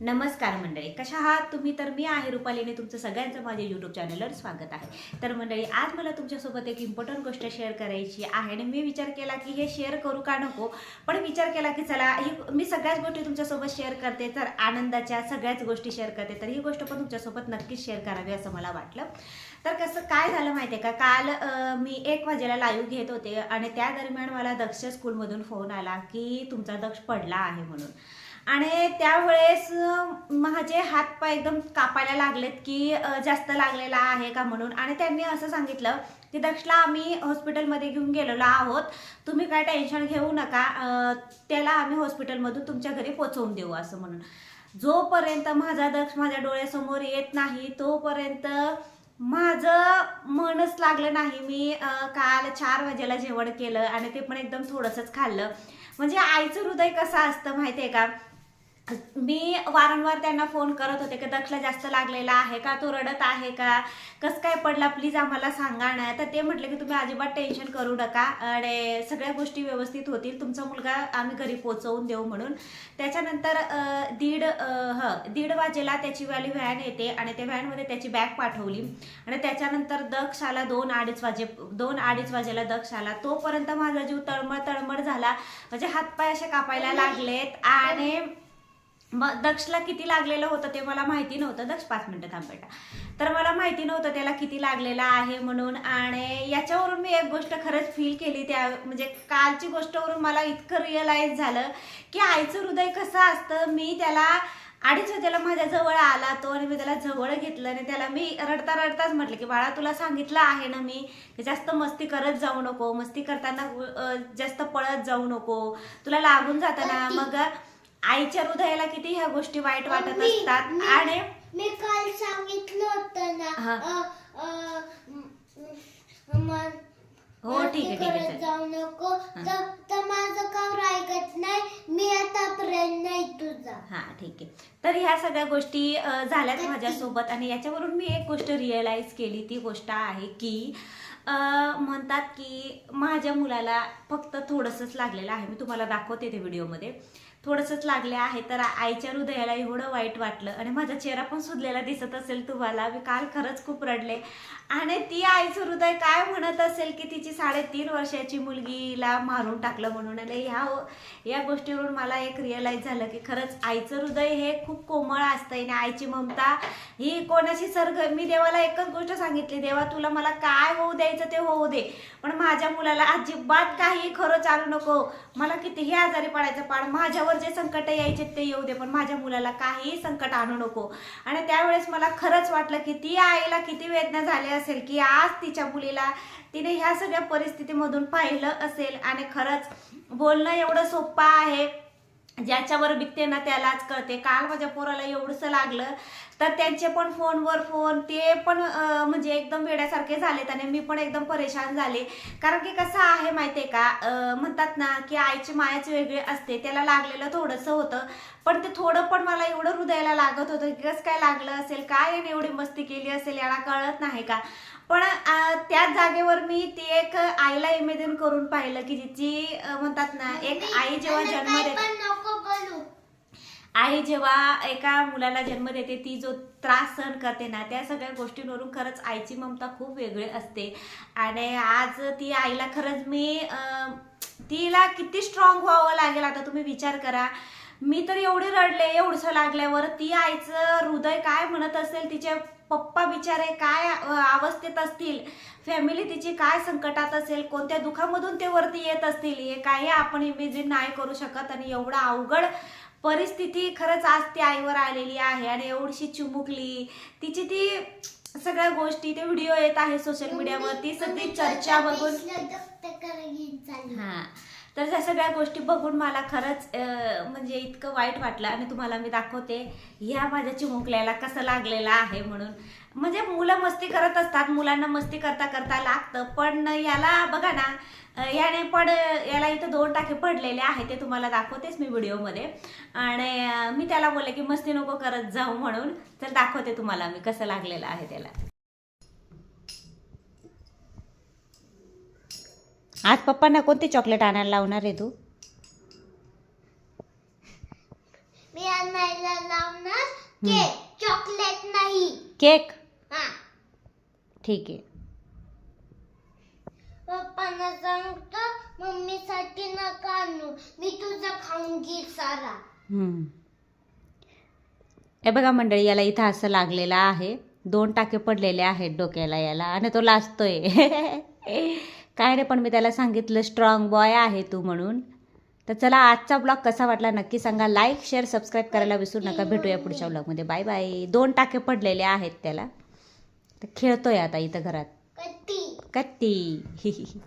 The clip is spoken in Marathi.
नमस्कार मंडळी कशा आहात? तुम्ही तर मी आहे रुपालीने तुमचं सगळ्यांचं माझ्या यूट्यूब चॅनलवर स्वागत आहे. तर मंडळी आज मला तुमच्यासोबत एक इम्पॉर्टंट गोष्ट शेअर करायची आहे आणि मी विचार केला की हे शेअर करू का नको? पण विचार केला की चला ही मी सगळ्याच गोष्टी तुमच्यासोबत शेअर करते तर आनंदाच्या सगळ्याच गोष्टी शेअर करते. तर ही गोष्ट पण तुमच्यासोबत नक्कीच शेअर करावी असं मला वाटलं. तर कसं काय झालं माहिती आहे का? काल मी एक वाजेला लाईव्ह घेत होते आणि त्या दरम्यान मला दक्ष स्कूलमधून फोन आला की तुमचा दक्ष पडला आहे म्हणून. आणि त्यावेळेस माझे माझे हातपाय एकदम कापायला लागलेत की जास्त लागलेला आहे का म्हणून. आणि त्यांनी असं सांगितलं की दक्षला आम्ही हॉस्पिटलमध्ये घेऊन गेलेलो आहोत. तुम्ही काय टेन्शन घेऊ नका. त्याला आम्ही हॉस्पिटलमधून तुमच्या घरी पोचवून देऊ असं म्हणून. जोपर्यंत माझा दक्ष माझ्या डोळ्यासमोर येत नाही तोपर्यंत माझं मनच लागलं नाही. मी काल चार वाजेला जेवण केलं आणि ते पण एकदम थोडंसंच खाल्लं. म्हणजे आईचं हृदय कसं असतं माहिती आहे का? मी वारंवार त्यांना फोन करत होते की दक्षला जास्त लागलेला आहे का? तो रडत आहे का? कसं काय पडला? प्लीज आम्हाला सांगा ना. तर ते म्हटले की तुम्ही अजिबात टेन्शन करू नका. आणि सगळ्या गोष्टी व्यवस्थित होतील. तुमचा मुलगा आम्ही घरी पोचवून देऊ म्हणून. त्याच्यानंतर दीड ह दीड वाजेला त्याची वाली व्हॅन येते आणि त्या व्हॅनमध्ये त्याची बॅग पाठवली. आणि त्याच्यानंतर दक्ष आला दोन अडीच वाजे दोन अडीच वाजेला दक्ष आला तोपर्यंत माझा जीव तळमळ तळमळ झाला. म्हणजे हातपाय असे कापायला लागलेत. आणि मग दक्षला किती लागलेलं होतं ते मला माहिती नव्हतं. दक्ष पाच मिनिटं थांब बेटा. तर मला माहिती नव्हतं त्याला किती लागलेलं आहे म्हणून आणि याच्यावरून मी एक गोष्ट खरंच फील केली त्या म्हणजे कालची गोष्टवरून मला इतकं रिअलाईज झालं की आईचं हृदय कसं असतं मी त्याला अडीच वाजेला माझ्या जवळ आला तो आणि मी त्याला जवळ घेतलं आणि त्याला मी रडता रडताच म्हटलं की बाळा तुला सांगितलं आहे ना मी की जास्त मस्ती करत जाऊ नको मस्ती करताना जास्त पळत जाऊ नको तुला लागून जाताना मग आईच्या हृदयाला किती ह्या गोष्टी वाईट वाटत मी- असतात मी- आणि मी काल सांगितलं होतं हा. ना अ, अ, म- म- म- हो ठीक आहे ठीक आहे करत चल. जाऊ नको. तर तर माझं ऐकत नाही. मी आतापर्यंत नाही तुझा. हा ठीक आहे. तर ह्या सगळ्या गोष्टी अ, झाल्यात माझ्यासोबत आणि याच्यावरून मी एक गोष्ट रिअलाईज केली. ती गोष्ट आहे की अ, म्हणतात की माझ्या मुलाला फक्त थोडंसंच लागलेलं आहे. मी तुम्हाला दाखवते ते व्हिडिओमध्ये थोडंसंच लागले आहे तर आईच्या हृदयाला एवढं वाईट वाटलं. आणि माझा चेहरा पण सुजलेला दिसत असेल तुम्हाला. मी काल खरंच खूप रडले. आणि ती आईचं हृदय काय म्हणत असेल की तिची साडेतीन वर्षाची मुलगीला मारून टाकलं म्हणून. आणि ह्या हो, या गोष्टीवरून मला एक रिअलाईज झालं की खरंच आईचं हृदय हे खूप कोमळ असतं आणि आईची ममता ही कोणाशी सर्ग मी देवाला एकच गोष्ट सांगितली देवा तुला मला काय होऊ द्यायचं ते होऊ दे. पण माझ्या मुलाला अजिबात काही खरं चालू नको. मला कितीही आजारी पडायचं पाड माझ्यावर जे संकट यायचे ते येऊ दे पण माझ्या मुलाला काहीही संकट आणू नको. आणि त्यावेळेस मला खरंच वाटलं की ती आईला किती वेदना झाली असेल की आज तिच्या मुलीला तिने ह्या सगळ्या परिस्थितीमधून पाहिलं असेल. आणि खरंच बोलणं एवढं सोपं आहे. ज्याच्यावर बिकते ना त्यालाच कळते. काल माझ्या पोराला एवढंसं लागलं तर त्यांचे पण फोनवर फोन ते पण म्हणजे एकदम वेड्यासारखे झालेत आणि मी पण एकदम परेशान झाले. कारण की कसं आहे माहितीये का अं, म्हणतात ना की आईची मायाच वेगळी असते. त्याला लागलेलं थोडंसं होतं पण ते थोडं पण मला एवढं हृदयाला लागत होतं की कसं काय लागलं असेल काय याने एवढी मस्ती केली असेल याला कळत नाही का? पण अं, त्याच जागेवर मी ती एक आईला इमेजिन करून पाहिलं की जिची अं, म्हणतात ना एक आई जेव्हा जन्म देते आई जेव्हा एका मुलाला जन्म देते ती जो त्रास सहन करते ना त्या सगळ्या गोष्टींवरून खरंच आईची ममता खूप वेगळी असते. आणि आज ती आईला खरंच मी तिला किती स्ट्रॉंग व्हावं लागेल आता तुम्ही विचार करा. मी तर एवढी रडले एवढंसं लागल्यावर ती आईचं हृदय काय म्हणत असेल तिचे पप्पा बिचारे काय अवस्थेत असतील फॅमिली तिची काय संकटात असेल कोणत्या दुखामधून ते वरती येत असतील हे काही आपण इमेजिन नाही करू शकत. आणि एवढं अवघड परिस्थिती खरंच आज ती आईवर आलेली आहे आणि एवढीशी चिमुकली. तिची ती सगळ्या गोष्टी ते व्हिडिओ येत आहे सोशल मीडियावर ती सगळी चर्चा बघून हा. तर त्या सगळ्या गोष्टी बघून मला खरंच म्हणजे इतकं वाईट वाटलं आणि तुम्हाला मी दाखवते ह्या माझ्या चिमुकल्याला कसं लागलेलं आहे म्हणून. म्हणजे मुलं मस्ती करत असतात मुलांना मस्ती करता करता लागतं पण याला बघा ना याने पण याला इथं दोन टाके पडलेले आहे ते तुम्हाला दाखवतेच मी व्हिडिओमध्ये. आणि मी त्याला बोलले की मस्ती नको करत जाऊ म्हणून तर दाखवते तुम्हाला मी कसं लागलेलं आहे त्याला. आज पप्पांना कोणते चॉकलेट आणायला लावणार आहे तू? मी खायला लावणार केक. चॉकलेट नाही. केक? हा. ठीक आहे. पप्पांना सांगतो मम्मीसाठी नका आणू. मी तुझं खाऊन सारा. हम्म. हे बघा मंडळी याला इथं असं लागलेलं आहे. दोन टाके पडलेले आहेत डोक्याला याला. आणि तो लाजतोय. काय नाही पण मी त्याला सांगितलं स्ट्रॉंग बॉय आहे तू म्हणून. तर चला आजचा ब्लॉग कसा वाटला नक्की सांगा. लाईक शेअर सबस्क्राईब करायला विसरू नका. भेटूया पुढच्या ब्लॉगमध्ये बाय बाय दोन टाके पडलेले आहेत त्याला. तर खेळतोय आता इथं घरात. कधी कत्ती.